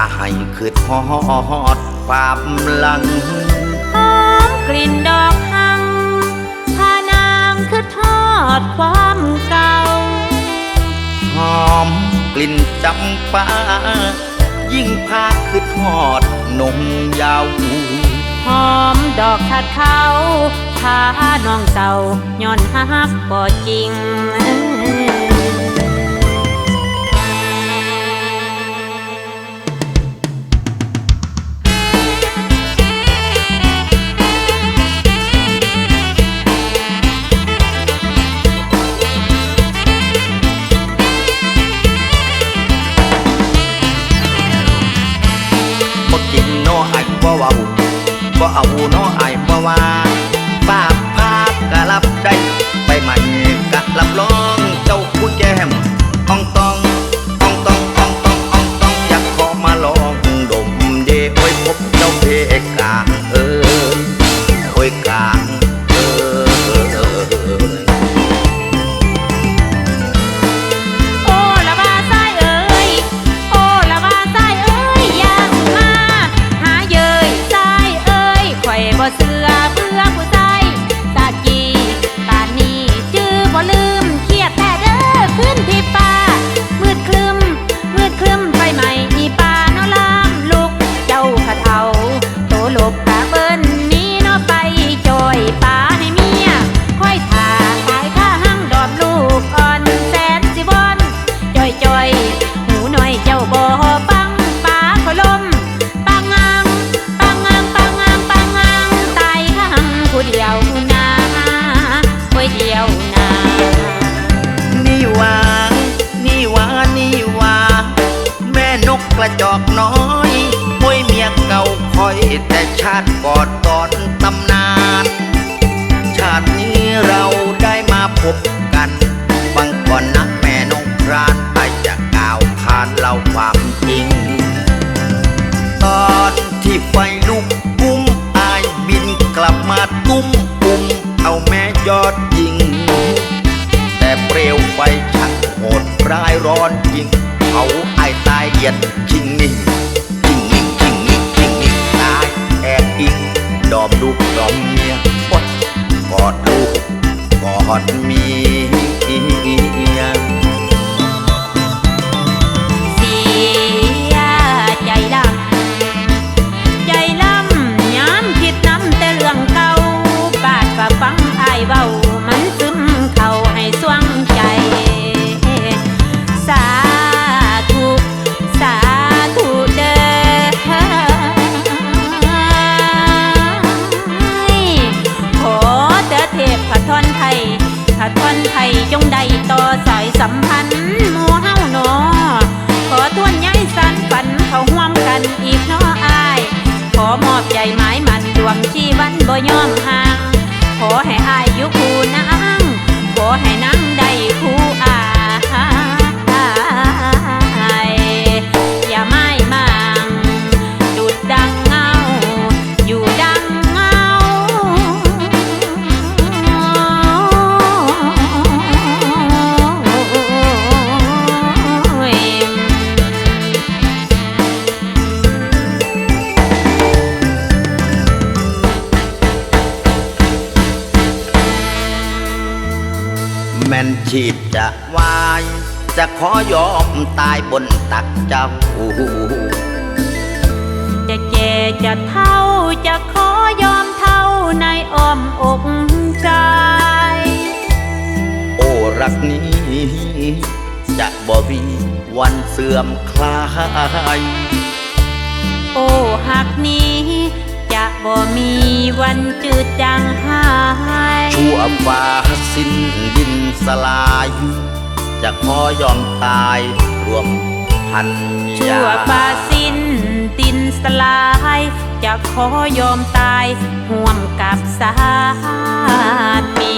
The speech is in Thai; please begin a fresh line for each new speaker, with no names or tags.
าให้คืดฮอดความหลัง
หอมกลิ่นดอกหังพานางคือทอดความเก่า
หอมกลิ่นจำปายิ่งพาคืดฮอดนมยาว
หอมดอกขาดเขาพาน้องเศร้าย้อนฮักบ่จริง
ไอ้ายบ่ว่า ลบกะ
เบิ้นนี้เนาะไปจอยป่าให้เมียคอยท่าตายข้าหั่งดอมลูกอ่อนแสนสิบอนจอยจอยหูหน่อยเจ้าบ่ปังป่าขอยลมปังงามปังงามปังงามปังงามตายข้างผู้เดียวนาผู้เดียวนา
นี่ว่านี่ว่านี่ว่าแม่นกกระจอกน้อยมวยเมียเก่าคอย ชาติก่อนตอนตำนาน ชาตินี้เราได้มาพบกันบังก่อนนะแม่นกพรานไปจะกล่าวขานเล่าความจริง ตอนที่ไฟลุกกุ้มอายบินกลับมาตุ้มปุ่มเอาแม่ยอดยิง แต่เปลวไฟชักโหดร้ายร้อนจริง เขาไอตายเหยียดชิงนิ่ง อบลูกดอมเมียกอดกอด
ลูกกอดเมีย จงได้ต่อสายสัมพันธ์หมู่เฮาหนอ ขอทวนย้ายสันฝันเขาห่วมกันอีกน้ออาย ขอมอบใจหมายมันดวงชีวันบ่ยอมห่าง ขอให้อายอยู่คู่นาง ขอให้นางได้คู่อาย
แม่นชีพจะวาย จะขอยอมตายบนตักเจ้า
จะแก่จะเท่าจะขอยอมเท่าในอ้อมอกใจ
โอ้รักนี้ จะบ่มีวันเสื่อมคลาย
โอ้หักนี้ บ่มีวันจืดจางหาย
ชั่วฟ้าสิ้นดินสลาย จะขอยอมตายรวมพันยา
ชั่วฟ้าสิ้นดินสลาย จะขอยอมตายห่วมกับสามี